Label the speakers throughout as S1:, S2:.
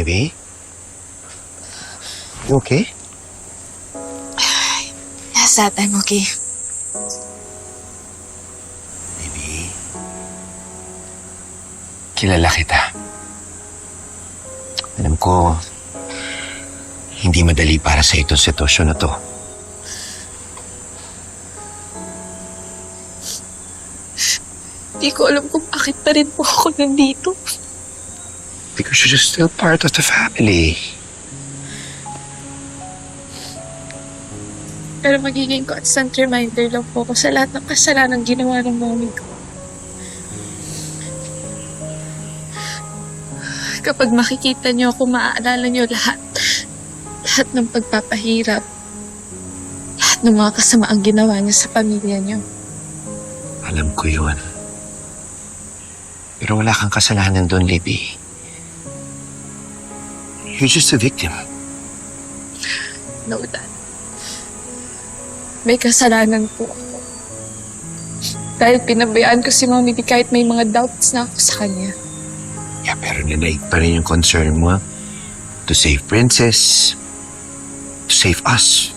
S1: Baby? You okay?
S2: Yes, Dad, I'm okay.
S1: Baby? Kilala kita. Alam ko, hindi madali para sa itong sitwasyon na to.
S2: Hindi ko alam kung bakit pa rin po ako nandito.
S1: Because you're still part of the family.
S2: Pero magiging constant reminder lang po ako sa lahat ng kasalanan ginawa ng mommy ko. Kapag makikita niyo ako, maaalala niyo lahat. Lahat ng pagpapahirap. Lahat ng mga kasamaang ginawa niyo sa pamilya niyo.
S1: Alam ko yun. Pero wala kang kasalanan doon, Libby. You're just a victim.
S2: No, Dad. May kasalanan po ako. Dahil pinabayaan ko si Mommy di kahit may mga doubts na ako sa kanya.
S1: Yeah, pero nanaig pa rin yung concern mo to save Princess, to save us,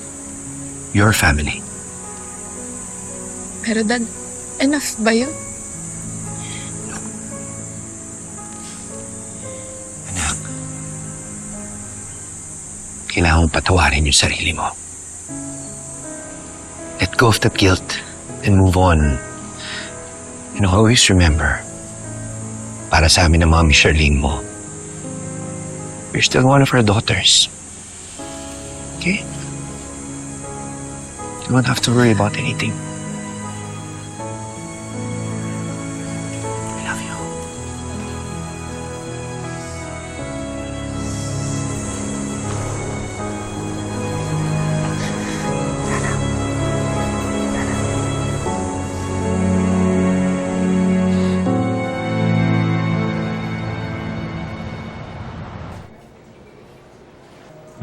S1: your family.
S2: Pero Dad, enough ba yun?
S1: Kailangan mong patawarin yung sarili mo. Let go of the guilt and move on. And always remember, para sa amin ng Mami Charlene mo, you're still one of our daughters. Okay? You don't have to worry about anything.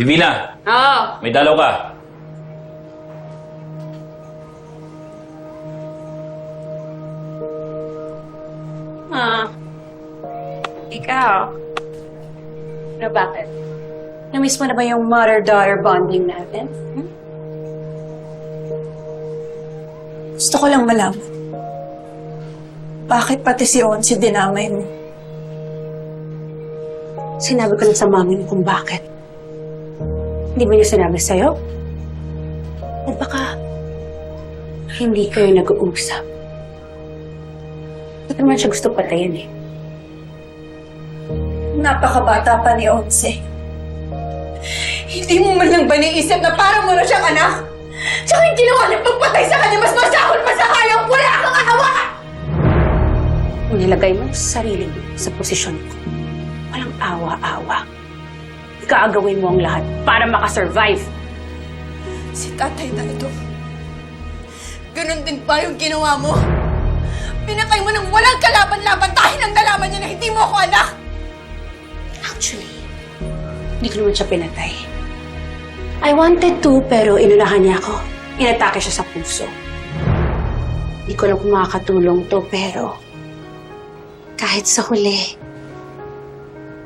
S3: Divina,
S4: Oo.
S3: may dalaw ka.
S4: Ah. Ikaw. Na bakit? Namiss mo na ba yung mother-daughter bonding natin? Hmm?
S5: Gusto ko lang malaman. Bakit pati si Onsi dinamay mo?
S4: Sinabi ko lang sa mami mo kung bakit. Hindi mo niya sinabi sa'yo? O baka hindi kayo nag-uusap? Bakit naman siya gusto patayin eh?
S5: Napakabata pa ni Onsi. Hindi mo man lang ba naisip na parang mo na siyang anak? Tsaka yung ginawa niyang pagpatay sa kanya mas masakol pa sa kayang wala kang awa!
S4: Kung nilagay mo sa sarili mo sa posisyon ko, walang awa-awa. Ikaagawin mo ang lahat para makasurvive.
S5: Si Tatay Dado. Ganon din ba yung ginawa mo? Pinatay mo ng walang kalaban-laban dahil ang nalaman niya na hindi mo ako anak!
S4: Actually, hindi ko naman siya pinatay. I wanted to, pero inunahan niya ako. Inatake siya sa puso. Hindi ko alam kung makakatulong to, pero kahit sa huli,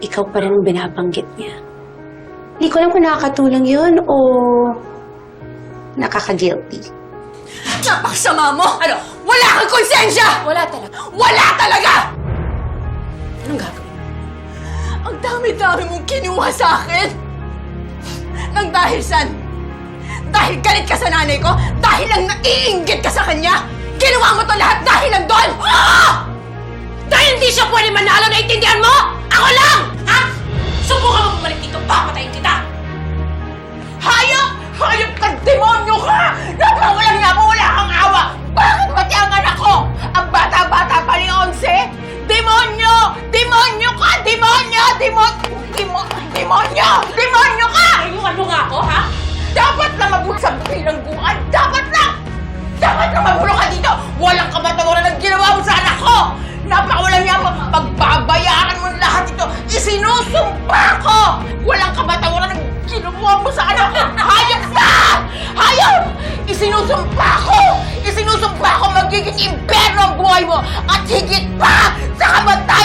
S4: ikaw pa rin ang binabanggit niya. Hindi ko alam kung nakakatulong yun o nakaka-guilty.
S5: Napakasama mo! Ano? Wala kang konsensya!
S4: Wala talaga.
S5: Wala talaga!
S4: Anong gagawin?
S5: Ang dami-dami mong kinuha sa akin! Nang dahil saan? Dahil galit ka sa nanay ko? Dahil lang naiinggit ka sa kanya? Ginawa mo to lahat dahil lang doon? Oo!
S4: Dahil hindi siya pwede manalo, naiintindihan mo?
S5: Demon... Demon... Demonyo! Demonyo ka!
S4: Yung ano nga ako, ha?
S5: Dapat na mabuti sa bilangguan! Dapat na! Dapat na magulo ka dito! Walang kamatawaran ang ginawa mo sa anak ko! Napakawalang niya mo! Pagbabayaran mo lahat ito! Isinusumpa ko! Walang kamatawaran ang ginawa mo sa anak ko! Hayop ka! Hayop! Isinusumpa ko! Isinusumpa ko magiging imperno ang buhay mo! At higit pa sa kamatayan